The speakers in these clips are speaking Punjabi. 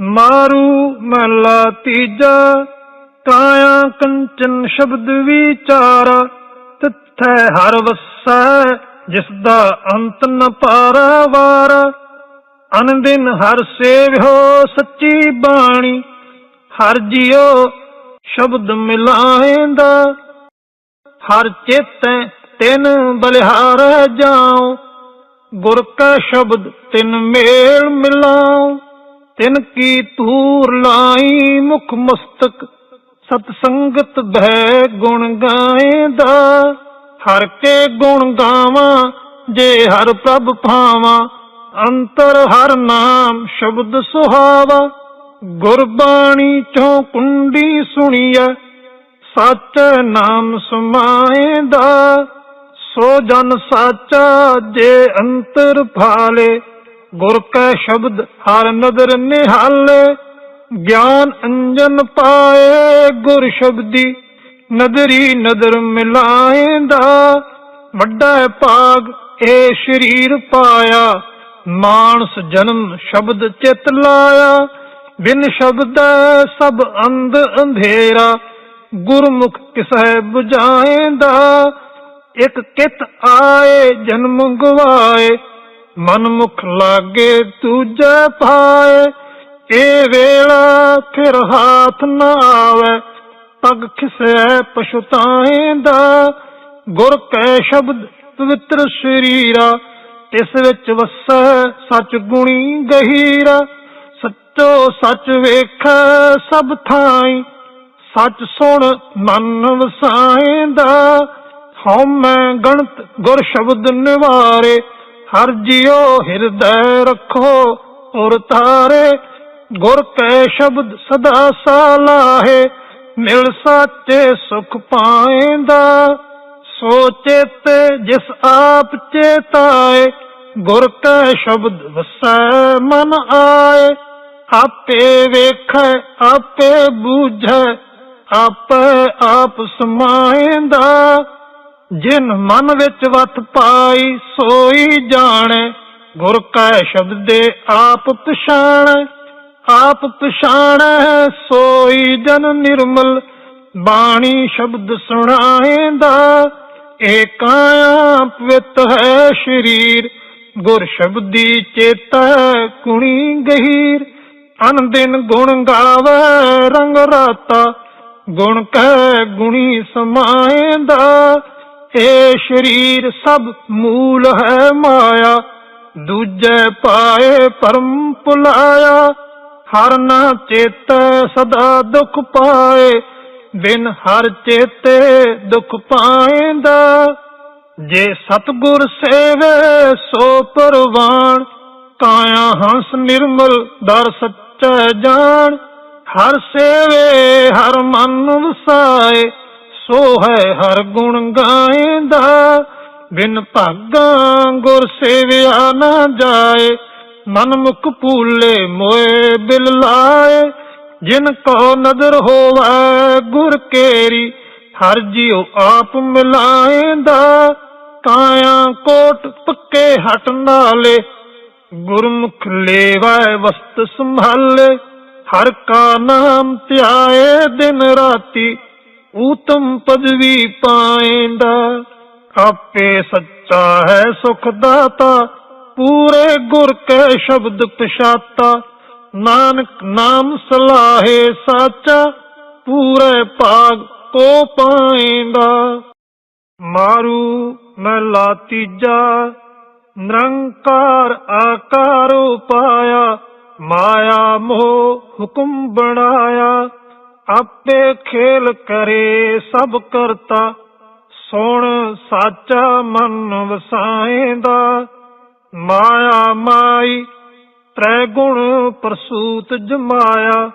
ਮਾਰੂ ਮਹਲਾ ਤੀਜਾ ਕਾਇਆ ਕੰਚਨ ਸ਼ਬਦ ਵਿਚਾਰਾ, ਤਿੱਥੈ ਹਰ ਵਸੈ ਜਿਸ ਦਾ ਅੰਤ ਨ ਪਾਰਾਵਾਰ। ਅਨੰਦਿਨ ਹਰ ਸੇਵਿਓ ਸੱਚੀ ਬਾਣੀ, ਹਰ ਜਿਉ ਸ਼ਬਦ ਮਿਲਾਏਂਦਾ। ਹਰ ਚੇਤੈ ਤਿਨ ਬਲਿਹਾਰ ਜਾਉ, ਗੁਰ ਕਾ ਸ਼ਬਦ ਤਿਨ ਮੇਲ ਮਿਲਾਉ। ਤਿਨ ਕੀ ਤੂਰ ਲਾਈ ਮੁਖ ਮਸਤਕ, ਸਤ ਸੰਗਤ ਭੈ ਗੁਣ ਗਾਏਂਦਾ। ਹਰ ਕੇ ਗੁਣ ਗਾਵਾਂ, ਜੇ ਹਰ ਪ੍ਰਭ ਭਾਵਾਂ, ਅੰਤਰ ਹਰ ਨਾਮ ਸ਼ਬਦ ਸੁਹਾਵਾ। ਗੁਰਬਾਣੀ ਚੋਂ ਕੁੰਡੀ ਸੁਣੀਐ, ਸੱਚ ਨਾਮ ਸਮਾਏਂਦਾ। ਸੋ ਜਨ ਸਾਚਾ ਜੇ ਅੰਤਰ ਭਾਲੇ ਗੁਰ ਕੈ ਸ਼ਬਦ ਹਰ ਨਦਰ ਨਿਹਾਲ, ਗਿਆਨ ਅੰਜਨ ਪਾਏ ਗੁਰ ਸ਼ਬਦੀ, ਨਦਰੀ ਨਦਰ ਮਿਲਾਏਂਦਾ ਵੱਡਾ ਭਾਗ ਇਹ ਸ਼ਰੀਰ ਪਾਇਆ, ਮਾਨਸ ਜਨਮ ਸ਼ਬਦ ਚਿਤ ਲਾਇਆ, ਬਿਨ ਸ਼ਬਦ ਸਭ ਅੰਧ ਅੰਧੇਰਾ, ਗੁਰਮੁਖ ਕਿਸੈ 부ਝਾਏਂਦਾ ਇਕ ਕਿਤ ਆਏ ਜਨਮ ਗਵਾਏ ਮਨ ਮੁਖ ਲਾਗੇ ਦੂਜੇ ਪਾਏ, ਇਹ ਵੇਲਾ ਫਿਰ ਹਾਥ ਨਾ ਆਵੇ। ਪਗ ਖਿਸੈ ਪਛਤਾਏਂਦਾ ਗੁਰ ਕੈ ਸ਼ਬਦ ਪਵਿੱਤਰ ਸ਼ਰੀਰਾ। ਇਸ ਵਿੱਚ ਵਸੈ ਸਚ ਗੁਣੀ ਗਹੀਰਾ। ਸੱਚੋ ਸੱਚ ਵੇਖ ਸਭ ਥਾਈ। ਸੱਚ ਸੁਣ ਮਨ ਵਸਾਏਂਦਾ ਹਉ ਮੈਂ ਗਣਤ ਗੁਰ ਸ਼ਬਦ ਨਿਵਾਰੇ। ਹਰ ਜਿਉ ਹਿਰਦੈ ਰੱਖੋ, ਔਰ ਤਾਰੇ ਗੁਰ ਕੈ ਸ਼ਬਦ ਸਦਾ ਸਾਲਾਹੇ, ਮਿਲ ਸਾਚੇ ਸੁਖ ਪਾਏਂਦਾ। ਸੋਚੇ ਤੇ ਜਿਸ ਆਪ ਚੇਤਾਏ, ਗੁਰ ਕੈ ਸ਼ਬਦ ਵਸੈ ਮਨ ਆਏ। ਆਪੇ ਵੇਖੈ, ਆਪੇ ਬੂਝੈ, ਆਪੇ ਆਪ ਸਮਾਏਂਦਾ। ਜਿਨ ਮਨ ਵਿੱਚ ਵਤ ਪਾਈ ਸੋਈ ਜਾਣੈ, ਗੁਰ ਕੈ ਸ਼ਬਦ ਦੇ ਆਪ ਪਛਾਣੈ। ਆਪ ਪਛਾਣੈ, ਸੋਈ ਜਨ ਨਿਰਮਲ, ਬਾਣੀ ਸ਼ਬਦ ਸੁਣਾਏਂਦਾ ਏ ਕਾਇਆ ਪਵਿੱਤ ਹੈ ਸ਼ਰੀਰ, ਗੁਰ ਸ਼ਬਦੀ ਚੇਤੈ ਕੁਣੀ ਗਹੀਰ। ਅਨ ਦਿਨ ਗੁਣ ਗਾਵੇ ਰੰਗ ਰਾਤਾ, ਗੁਣ ਕੈ ਗੁਣੀ ਸਮਾਏਂਦਾ ਏ ਸ਼ਰੀਰ ਸਭ ਮੂਲ ਹੈ ਮਾਇਆ, ਦੂਜੇ ਪਾਏ ਪਰਮ ਭੁਲਾਇਆ ਹਰ ਨਾ ਚੇਤੇ ਸਦਾ ਦੁਖ ਪਾਏ, ਬਿਨ ਹਰ ਚੇਤੇ ਦੁਖ ਪਾਏਂਦਾ। ਜੇ ਸਤਗੁਰ ਸੇਵੇ ਸੋ ਪਰਵਾਨ ਕਾਇਆ ਹੰਸ ਨਿਰਮਲ ਦਰ ਸੱਚਾ ਜਾਣ। ਹਰ ਸੇਵੇ ਹਰ ਮਨ ਵਸਾਏ ਸੋ ਹੈ ਹਰ ਗੁਣ ਗਾਏਂਦਾ ਬਿਨ ਭਾਗਾ ਗੁਰ ਸੇਵਿਆ ਨਾ ਜਾਏ। ਮਨ ਮੁਖ ਭੂਲੇ ਮੋਏ ਬਿਲ ਲਾਏ, ਜਿਨ ਕੋ ਨਦਰ ਹੋਵੇ ਗੁਰ ਕੇਰੀ, ਹਰ ਜਿਉ ਆਪ ਮਿਲਾਏਂਦਾ ਕਾਇਆ ਕੋਟ ਪੱਕੇ ਹਟ ਨਾਲੇ, ਗੁਰਮੁਖ ਲੇਵੈ ਵਸਤ ਸੰਭਾਲੇ। ਹਰ ਕਾ ਨਾਮ ਧਿਆਏ ਦਿਨ ਰਾਤੀ ਊਤਮ ਪਦਵੀ ਪਾਏਂਦਾ, ਆਪੇ ਸੱਚਾ ਹੈ ਸੁਖ ਦਾਤਾ ਪੂਰੇ ਗੁਰ ਕੈ ਸ਼ਬਦ ਪਛਾਤਾ, ਨਾਨਕ ਨਾਮ ਸਲਾਹੇ ਸਾਚਾ, ਪੂਰੇ ਭਾਗ ਕੋ ਪਾਏਂਦਾ। ਮਾਰੂ ਮਹਲਾ ਤੀਜਾ, ਨਿਰੰਕਾਰ ਆਕਾਰੋ ਪਾਇਆ ਮਾਇਆ ਮੋਹ ਹੁਕਮ ਬਣਾਇਆ। ਆਪੇ ਖੇਲ ਕਰੇ ਸਭ ਕਰਤਾ, ਸੁਣ ਸਾਚਾ ਮਨ ਵਸਾਏਂਦਾ। ਮਾਇਆ ਮਾਈ ਤ੍ਰੈ ਗੁਣ ਪ੍ਰਸੂਤ ਜਮਾਇਆ,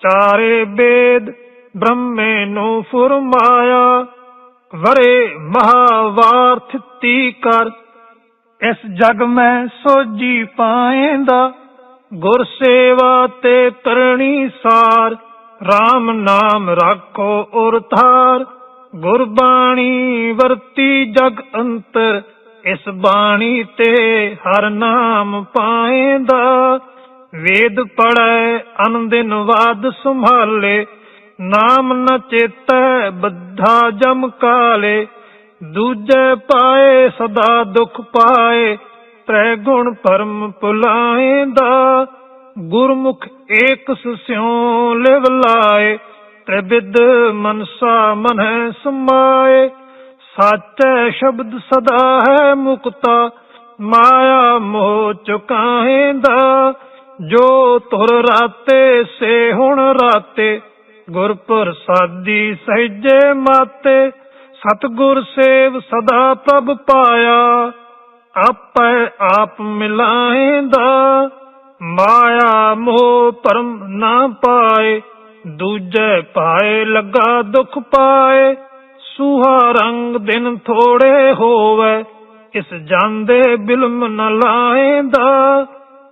ਚਾਰੇ ਬੇਦ ਬ੍ਰਹਮੇ ਨੂੰ ਫੁਰਮਾਇਆ। ਵਰੇ ਮਹਾਵਾਰਥ ਤੀ ਕਰ, ਇਸ ਜਗ ਮੈਂ ਸੋਜੀ ਪਾਏਂਦਾ। ਗੁਰ ਸੇਵਾ ਤੇ ਕਰਨੀ ਸਾਰ RAM ਨਾਮ ਰਾਖੋ ਉਰ ਧਾਰ। ਗੁਰਬਾਣੀ ਵਰਤੀ ਜਗ ਅੰਤਰ, ਇਸ ਬਾਣੀ ਤੇ ਹਰ ਨਾਮ ਪਾਏਂਦਾ। ਵੇਦ ਪੜੈ ਅਨੰਦਿਨ ਵਾਦ ਸੰਭਾਲੇ, ਨਾਮ ਨ ਚੇਤੈ ਬੱਧਾ ਜਮ ਕਾਲੇ। ਦੂਜੇ ਪਾਏ ਸਦਾ ਦੁਖ ਪਾਏ, ਤ੍ਰੈ ਗੁਣ ਪਰਮ ਭੁਲਾਏਂਦਾ ਗੁਰਮੁਖ ਏਕ ਸਿਉ ਲਿਵ ਲਾਏ ਤ੍ਰਿਵਿਦ ਮਨਸਾ ਮਨੈ ਸਮਾਏ। ਸਾਚੈ ਸ਼ਬਦ ਸਦਾ ਹੈ ਮੁਕਤਾ, ਮਾਇਆ ਮੋਹ ਚੁਕਾਏਂਦਾ। ਜੋ ਤੁਰ ਰਾਤੇ, ਸੇ ਹੁਣ ਰਾਤੇ, ਗੁਰ ਪ੍ਰਸਾਦੀ ਸਹਿਜੇ ਮਾਤੇ। ਸਤਗੁਰ ਸੇਵ ਸਦਾ ਪ੍ਰਭ ਪਾਇਆ, ਆਪੈ ਆਪ ਮਿਲਾਏਂਦਾ। ਮਾਇਆ ਮੋਹ ਪਰਮ ਨਾ ਪਾਏ, ਦੂਜੇ ਪਾਏ ਲੱਗਾ ਦੁਖ ਪਾਏ। ਸੁਹਾ ਰੰਗ ਦਿਨ ਥੋੜੇ ਹੋਵੇ, ਇਸ ਜਾਂਦੇ ਬਿਲਮ ਨ ਲਾਏਂਦਾ।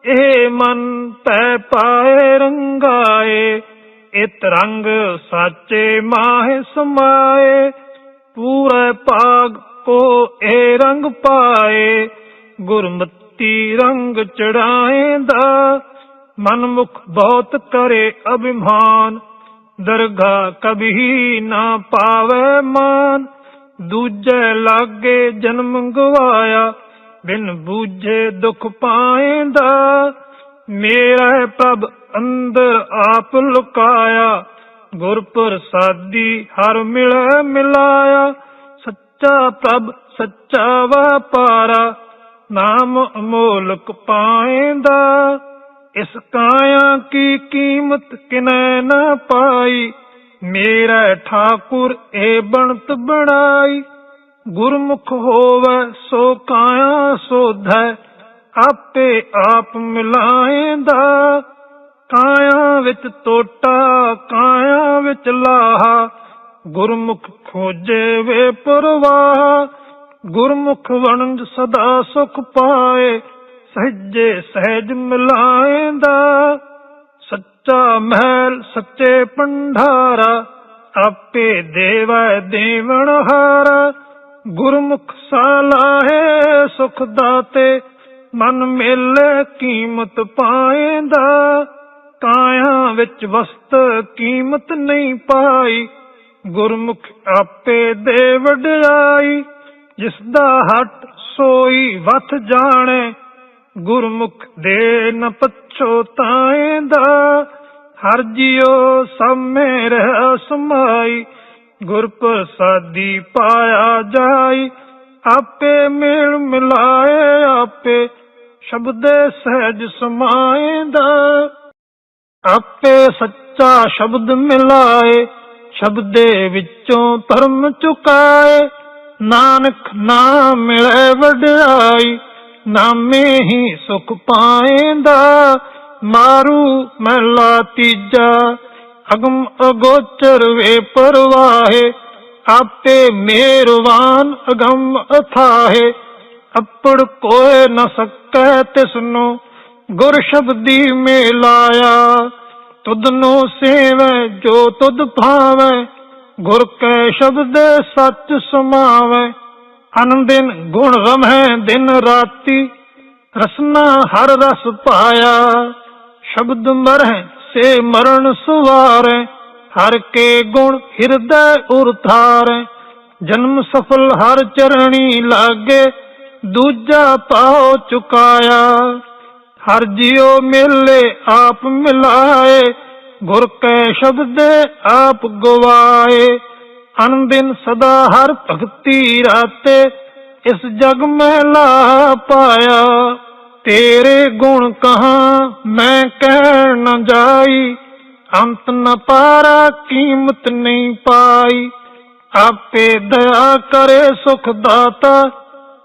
ਇਹ ਮਨ ਪੈ ਪਾਏ ਰੰਗਾਏ, ਇਤ ਰੰਗ ਸਾਚੇ ਮਾਹਿ ਸਮਾਏ। ਪੂਰੇ ਪਾਗ ਕੋ ਇਹ ਰੰਗ ਪਾਏ, ਗੁਰਮਤੀ ਰੰਗ ਚੜਾਏਂਦਾ, ਮਨਮੁਖ ਬਹੁਤ ਕਰੇ ਅਭਿਮਾਨ। ਦਰਗਾ ਕਬੀ ਨਾ ਪਾਵੇ ਮਾਨ। ਦੂਜੇ ਲਾਗੇ ਜਨਮ ਗਵਾਇਆ, ਬਿਨ ਬੂਝੇ ਦੁਖ ਪਾਏਂਦਾ। ਮੇਰਾ ਪ੍ਰਭ ਅੰਦਰ ਆਪ ਲੁਕਾਇਆ ਗੁਰ ਪ੍ਰਸਾਦੀ ਹਰ ਮਿਲੈ ਮਿਲਾਇਆ। ਸੱਚਾ ਪ੍ਰਭ ਸੱਚਾ ਵਪਾਰਾ ਨਾਮ ਅਮੋਲਕ ਪਾਏਂਦਾ, ਇਸ ਕਾਇਆ ਕੀ ਕੀਮਤ ਕਿਨੈ ਨਾ ਪਾਈ? ਮੇਰਾ ਠਾਕੁਰ ਏ ਬਣਤ ਬਣਾਈ। ਗੁਰਮੁਖ ਹੋਵੇ ਸੋ ਕਾਇਆ ਸੋਧੈ, ਆਪੇ ਆਪ ਮਿਲਾਏਂਦਾ। ਕਾਇਆ ਵਿੱਚ ਟੋਟਾ ਕਾਇਆ ਵਿੱਚ ਲਾਹਾ, ਗੁਰਮੁਖ ਖੋਜੇ ਵੇ ਪਰਵਾਹ। ਗੁਰਮੁਖ ਵਣਜ ਸਦਾ ਸੁਖ ਪਾਏ, ਸਹਿਜੇ ਸਹਿਜ ਮਿਲਾਏਂਦਾ। ਸੱਚਾ ਮਹਿਲ ਸੱਚੇ ਪੰਡਾਰਾ ਆਪੇ ਦੇਵੈ ਦੇਵਨ ਹਾਰਾ। ਗੁਰਮੁਖ ਸਾਲਾਹੇ ਸੁਖ ਦਾਤੇ, ਮਨ ਮੇਲੇ ਕੀਮਤ ਪਾਏਂਦਾ। ਕਾਇਆ ਵਿੱਚ ਵਸਤ ਕੀਮਤ ਨਹੀਂ ਪਾਈ, ਗੁਰਮੁਖ ਆਪੇ ਦੇ ਵਡਿਆਈ ਜਿਸ ਦਾ ਹਟ ਸੋਈ ਵਥ ਜਾਣੇ, ਗੁਰਮੁਖ ਦੇ ਨ ਪਛੋਤਾਏਂਦਾ ਹਰ ਜਿਉ ਸਮੇ ਰਹਿ ਸਮਾਈ ਗੁਰ ਪ੍ਰਸਾਦੀ ਪਾਇਆ ਜਾਈ। ਆਪੇ ਮਿਲ ਮਿਲਾਏ ਆਪੇ, ਸ਼ਬਦੇ ਸਹਿਜ ਸਮਾਏਂਦਾ ਆਪੇ ਸੱਚਾ ਸ਼ਬਦ ਮਿਲਾਏ, ਸ਼ਬਦੇ ਵਿੱਚੋਂ ਧਰਮ ਚੁਕਾਏ। ਨਾਨਕ ਨਾ ਮਿਲੇ ਵਡਿਆਈ, ਨਾਮੇ ਹੀ ਸੁਖ ਪਾਏਂਦਾ। ਮਾਰੂ ਮਹਿਲਾ ਤੀਜਾ, ਅਗਮ ਅਗੋਚਰ ਵੇ ਪਰਵਾਹੇ, ਆਪੇ ਮੇਰਵਾਨ ਅਗਮ ਅਥਾਹੇ। ਅਪੜ ਕੋਏ ਨ ਸਕੈ ਤਿਸਨੂੰ, ਗੁਰ ਸ਼ਬਦੀ ਮੇਲਾਇਆ ਤੁਧ ਨੂੰ ਸੇਵੈ ਜੋ ਤੁਧ ਭਾਵੈ ਗੁਰ ਕੈ ਸ਼ਬਦ ਸੱਚ ਸਮਾਵੈ ਅਨੰਦਿਨ ਗੁਣ ਰਮਹਿ, ਦਿਨ ਰਾਤੀ ਰਸਨਾ ਹਰ ਰਸ ਪਾਇਆ। ਸ਼ਬਦ ਮਰਹਿ, ਸੇ ਮਰਨ ਸੁਵਾਰੈ, ਹਰ ਕੇ ਗੁਣ ਹਿਰਦੈ ਉਰਥਾਰੈ ਜਨਮ ਸਫਲ ਹਰ ਚਰਣੀ ਲਾਗੇ, ਦੂਜਾ ਪਾਉ ਚੁਕਾਇਆ। ਹਰ ਜਿਉ ਮਿਲੇ ਆਪ ਮਿਲਾਏ ਗੁਰ ਕੈ ਸ਼ਬਦੇ ਆਪ ਗਵਾਏ, ਅਨੰਦਿਨ ਸਦਾ ਹਰ ਭਗਤੀ ਰਾਤੇ, ਇਸ ਜਗ ਮੈਂ ਲਾ ਪਾਇਆ। ਤੇਰੇ ਗੁਣ ਕਹਾ ਮੈਂ ਕਹਿ ਨ ਜਾਈ, ਅੰਤ ਨ ਪਾਰਾ ਕੀਮਤ ਨਹੀਂ ਪਾਈ। ਆਪੇ ਦਇਆ ਕਰੇ ਸੁਖ ਦਾਤਾ,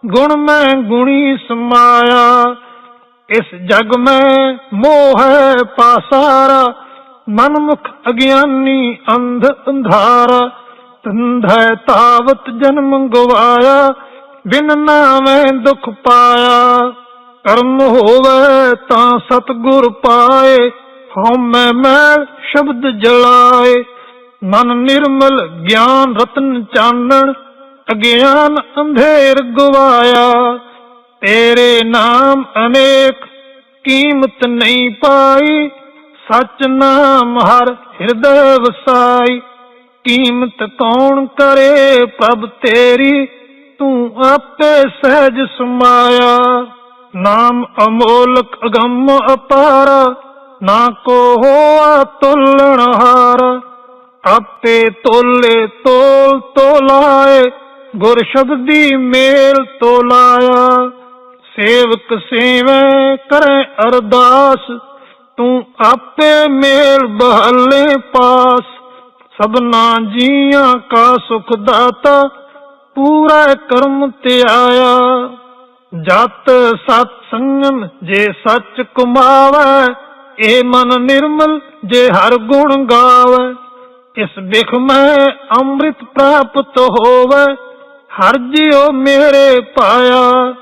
ਗੁਣ ਮੈਂ ਗੁਣੀ ਸਮਾਇਆ। ਇਸ ਜਗ ਮੈਂ ਮੋਹ ਹੈ ਪਾਸਾਰਾ ਮਨਮੁਖ ਅਗਿਆਨੀ ਅੰਧ ਅੰਧਾਰਾ ਤੰਧੈ ਤਾਵਤ ਜਨਮ ਗਵਾਇਆ, ਬਿਨ ਨਾਵੇਂ ਦੁਖ ਪਾਇਆ। ਕਰਮ ਹੋਵੇ ਤਾਂ ਸਤਗੁਰ ਪਾਏ, ਹਉਮੈ ਮੈਲ ਸ਼ਬਦ ਜਲਾਏ। ਮਨ ਨਿਰਮਲ ਗਿਆਨ ਰਤਨ ਚਾਨਣ, ਅਗਿਆਨ ਅੰਧੇਰ ਗਵਾਇਆ। ਤੇਰੇ ਨਾਮ ਅਨੇਕ ਕੀਮਤ ਨਹੀਂ ਪਾਈ ਸਚ ਨਾਮ ਹਰ ਹਿਰਦੈ ਵਸਾਈ, ਕੀਮਤ ਕੌਣ ਕਰੇ ਪ੍ਰਭ ਤੇਰੀ, ਤੂੰ ਆਪੇ ਸਹਿਜ ਸਮਾਇਆ। ਨਾਮ ਅਮੋਲਕ ਅਗੰਮ ਅਪਾਰ, ਨਾ ਕੋ ਹੋਆ ਤੁਲਣ ਹਾਰ। ਆਪੇ ਤੋਲੇ ਤੋਲ ਤੋਲਾਏ ਗੁਰ ਸ਼ਬਦੀ ਮੇਲ ਤੋਲਾਇਆ ਸੇਵਕ ਸੇਵੈ ਕਰੇ ਅਰਦਾਸ ਤੂੰ ਆਪੇ ਮੇਲ ਬਹਾਲੇ ਪਾਸ, ਸਭਨਾ ਜੀਆਂ ਕਾ ਸੁਖ ਦਾਤਾ, ਪੂਰਾ ਕਰਮ ਤੇ ਆਇਆ। ਜਤ ਸਤ ਸੰਗਮ ਜੇ ਸੱਚ ਕਮਾਵੇ, ਏ ਮਨ ਨਿਰਮਲ ਜੇ ਹਰ ਗੁਣ ਗਾਵੇ। ਇਸ ਬਿਖ ਮੈਂ ਅੰਮ੍ਰਿਤ ਪ੍ਰਾਪਤ ਹੋਵੇ, ਹਰ ਜਿਉ ਮੇਰੇ ਪਾਇਆ।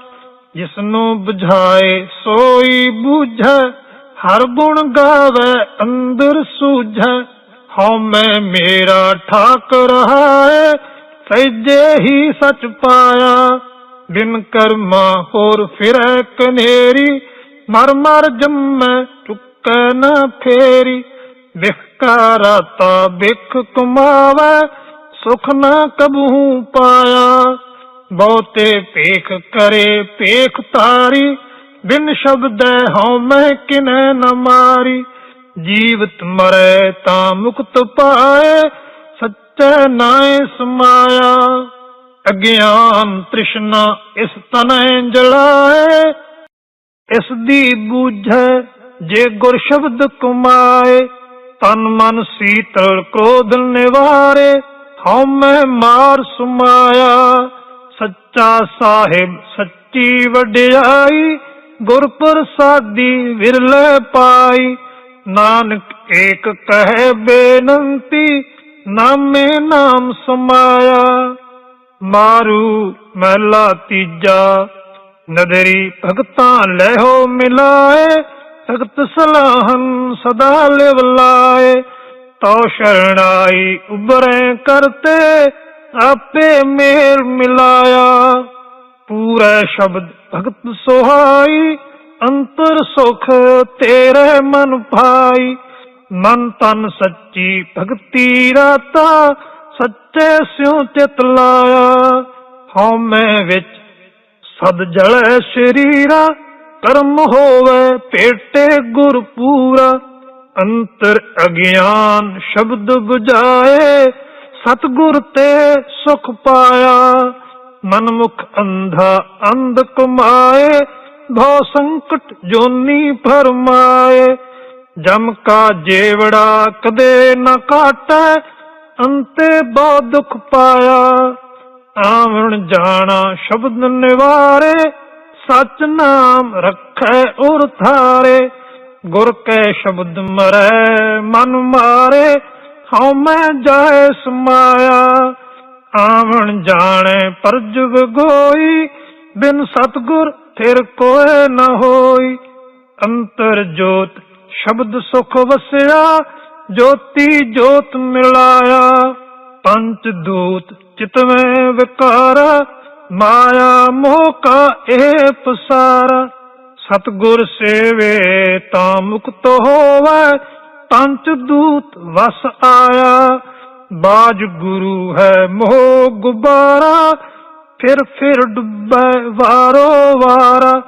ਜਿਸ ਨੂੰ 부ਝਾਏ ਸੋਈ ਬੂਝੈ ਹਰ ਗੁਣ ਗਾਵੇ, ਅੰਦਰ ਸੂਝੈ ਹਉ ਮੈਂ ਮੇਰਾ ਠਾਕ ਰਹਾਏ ਸਹਿਜੇ ਹੀ ਸਚ ਪਾਇਆ। ਬਿਨ ਕਰਮਾ ਹੋਰ ਫਿਰੈ ਕਨੇਰੀ, ਮਰ ਮਰ ਜੰਮੈ ਚੁੱਕੈ ਨਾ ਫੇਰੀ। ਬਿਖਕਾਰਾ ਤਾ ਬਿਖ ਕਮਾਵੇ ਸੁਖ ਨਾ ਕਬੂ ਪਾਇਆ। ਬਹੁਤੇ ਪੇਖ ਕਰੇ ਪੇਖ ਤਾਰੀ ਬਿਨ ਸ਼ਬਦੈ ਹਉ ਮੈਂ ਕਿਨੈ ਨ ਮਾਰੀ। ਜੀਵਤ ਮਰੈ ਤਾਂ ਮੁਕਤ ਪਾਏ, ਸੱਚੈ ਨਾਏ ਸਮਾਇਆ। ਅਗਿਆਨ ਤ੍ਰਿਸ਼ਨਾ ਇਸ ਤਨੈ ਜਲਾਏ, ਇਸ ਦੀ ਬੂਝੈ ਜੇ ਗੁਰ ਸ਼ਬਦ ਕਮਾਏ। ਤਨ ਮਨ ਸੀਤਲ ਕ੍ਰੋਧ ਨਿਵਾਰੇ, ਹਉ ਮੈਂ ਮਾਰ ਸੁਮਾਇਆ। ਸੱਚਾ ਸਾਹਿਬ ਸੱਚੀ ਵਡਿਆਈ ਗੁਰ ਪ੍ਰਸਾਦੀ ਵਿਰਲੇ ਪਾਈ। ਨਾਨਕ ਏਕ ਕਹਿ ਬੇਨੰਤੀ, ਨਾਮੇ ਨਾਮ ਸਮਾਇਆ। ਮਾਰੂ ਮਹਿਲਾ ਤੀਜਾ, ਨਦਰੀ ਭਗਤਾਂ ਲਹਿਓ ਮਿਲਾਏ। ਭਗਤ ਸਲਾਹਨ ਸਦਾ ਲਿਵ ਲਾਏ। ਤਉ ਸ਼ਰਣਾਈ ਉਬਰੇ ਕਰਤੇ, ਆਪੇ ਮੇਰ ਮਿਲਾਇਆ। ਪੂਰਾ ਸ਼ਬਦ ਭਗਤ ਸੁਹਾਈ, ਅੰਤਰ ਸੁਖ ਤੇਰੇ ਮਨ ਭਾਈ। ਮਨ ਤਨ ਸੱਚੀ ਭਗਤੀ ਰਾਤਾ, ਸੱਚੇ ਸਿਉ ਚਿਤ ਲਾਇਆ। ਹਉ ਮੈਂ ਵਿੱਚ ਸਦ ਜਲੈ ਸ਼ਰੀਰਾ, ਕਰਮ ਹੋਵੇ ਪੇਟੇ ਗੁਰ ਪੂਰਾ। ਅੰਤਰ ਅਗਿਆਨ ਸ਼ਬਦ 부ਝਾਏ ਸਤਗੁਰ ਤੇ ਸੁਖ ਪਾਇਆ। ਮਨਮੁਖ ਅੰਧਾ ਅੰਧ ਕਮਾਏ, ਭਉ ਸੰਕਟ ਜੋਨੀ ਫਰਮਾਏ ਜਮ ਕਾ ਜੇਵੜਾ ਕਦੇ ਨ ਕਾਟੈ, ਅੰਤੇ ਬਹੁ ਦੁਖ ਪਾਇਆ। ਆਵਣ ਜਾਣਾ ਸ਼ਬਦ ਨਿਵਾਰੇ, ਸਚ ਨਾਮ ਰੱਖੈ ਉਰ ਥਾਰੇ ਗੁਰ ਕੈ ਸ਼ਬਦ ਮਰੈ ਮਨ ਮਾਰੇ, ਹਉ ਮੈਂ ਜਾਏ ਸਮਾਇਆ। ਆਵਣ ਜਾਣੈ ਪਰਜੁਗ ਗੋਈ, ਬਿਨ ਸਤਗੁਰ ਫਿਰ ਕੋਏ ਨ ਹੋਈ। ਅੰਤਰ ਜੋਤ ਸ਼ਬਦ ਸੁਖ ਵਸਿਆ, ਜੋਤੀ ਜੋਤ ਮਿਲਾਇਆ। ਪੰਚ ਦੂਤ ਚਿਤਵੇਂ ਵਿਕਾਰਾ, ਮਾਇਆ ਮੋਹ ਕਾ ਇਹ ਪਸਾਰਾ। ਸਤਗੁਰ ਸੇਵੇ ਤਾਂ ਮੁਕਤ ਹੋਵੇ, ਪੰਚ ਦੂਤ ਵਸ ਆਇਆ। ਬਾਜ ਗੁਰੂ ਹੈ ਮੋਹ ਗੁਬਾਰਾ, ਫਿਰ ਫਿਰ ਡੁੱਬੈ ਵਾਰੋ ਵਾਰਾ।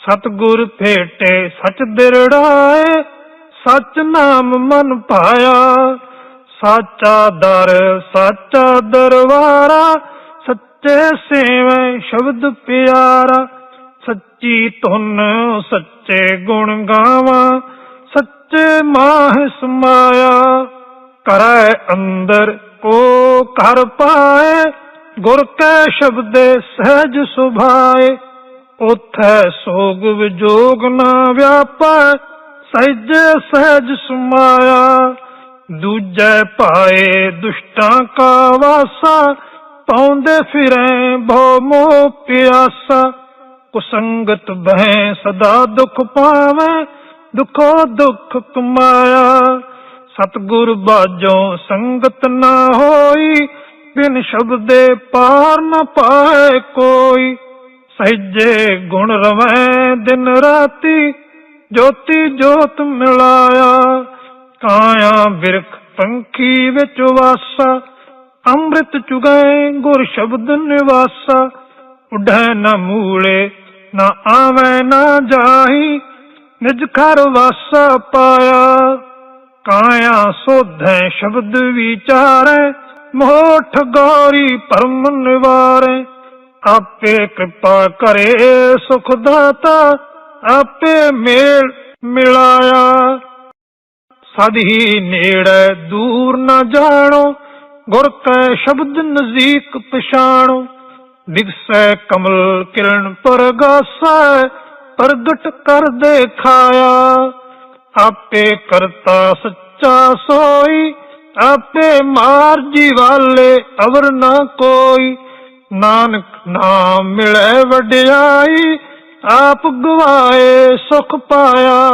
ਸਤਗੁਰ ਭੇਟੇ ਸਚ ਦਿਰੜਾਏ ਸਚ ਨਾਮ ਮਨ ਪਾਇਆ। ਸਾਚਾ ਦਰ, ਸਾਚਾ ਦਰਵਾਰਾ, ਸੱਚੇ ਸੇਵੈ ਸ਼ਬਦ ਪਿਆਰਾ। ਸੱਚੀ ਧੁਨ, ਸੱਚੇ ਗੁਣ ਗਾਵਾਂ, ਸੱਚੇ ਮਾਹ ਸਮਾਇਆ। ਕਰੈ ਅੰਦਰ, ਕੋ ਕਰ ਪਾਏ, ਗੁਰ ਕੈ ਸ਼ਬਦੇ ਸਹਿਜ ਸੁਭਾਏ। ਉਥੈ ਸੋਗ ਵਿਜੋਗ ਨਾ ਵਿਆਪੈ, ਸਹਿਜੇ ਸਹਿਜ ਸੁਮਾਇਆ। ਦੂਜੈ ਪਾਏ ਦੁਸ਼ਟਾਂ ਕਾ ਵਾਸਾ, ਪਾਉਂਦੇ ਫਿਰੈ ਭਉ ਮੋਹ ਪਿਆਸਾ। ਕੁਸੰਗਤ ਬਹਿ ਸਦਾ ਦੁਖ ਪਾਵੇ, ਦੁਖੋ ਦੁਖ ਕਮਾਇਆ। ਸਤਗੁਰ ਬਾਝੋਂ ਸੰਗਤ ਨਾ ਹੋਈ, ਬਿਨ ਸ਼ਬਦੇ ਪਾਰ ਨ ਪਾਏ ਕੋਈ। ਸਹਿਜੇ ਗੁਣ ਰਵੈ ਦਿਨ ਰਾਤੀ, ਜੋਤੀ ਜੋਤ ਮਿਲਾਇਆ। ਕਾਇਆ ਬਿਰਖ ਪੰਖੀ ਵਿੱਚ ਵਾਸਾ, ਅੰਮ੍ਰਿਤ ਚੁਗੈ ਗੁਰ ਸ਼ਬਦ ਨਿਵਾਸਾ। ਉਡੈ ਨਾ ਮੂਲੇ, ਨਾ ਆਵੈ ਨਾ ਜਾਹੀ, ਨਿਜ ਘਰ ਵਾਸਾ ਪਾਇਆ। ਕਾਇਆ ਸੋਧੈ ਸ਼ਬਦ ਵਿਚਾਰੈ, ਮੋਠ ਗੌਰੀ ਪਰਮ ਨਿਵਾਰੈ। ਆਪੇ ਕਿਰਪਾ ਕਰੇ ਸੁਖ ਦਾਤਾ, ਆਪੇ ਮੇਲ ਮਿਲਾਇਆ। ਸਦ ਹੀ ਨੇੜੇ ਦੂਰ ਨਾ ਜਾਣੋ, ਗੁਰ ਕੈ ਸ਼ਬਦ ਨਜ਼ੀਕ ਪਛਾਣੋ। ਦਿਖਸੈ ਕਮਲ ਕਿਰਨ ਪਰਗਾਸੈ, ਪ੍ਰਗਟ ਕਰ ਦੇਖਾਇਆ ਆਪੇ ਕਰਤਾ ਸੱਚਾ ਸੋਈ, ਆਪੇ ਮਾਰ ਵਾਲੇ ਅਵਰ ਨਾ ਕੋਈ। ਨਾਨਕ ਨਾਮ ਮਿਲੇ ਵਡਿਆਈ, ਆਪ ਗਵਾਏ ਸੁਖ ਪਾਇਆ।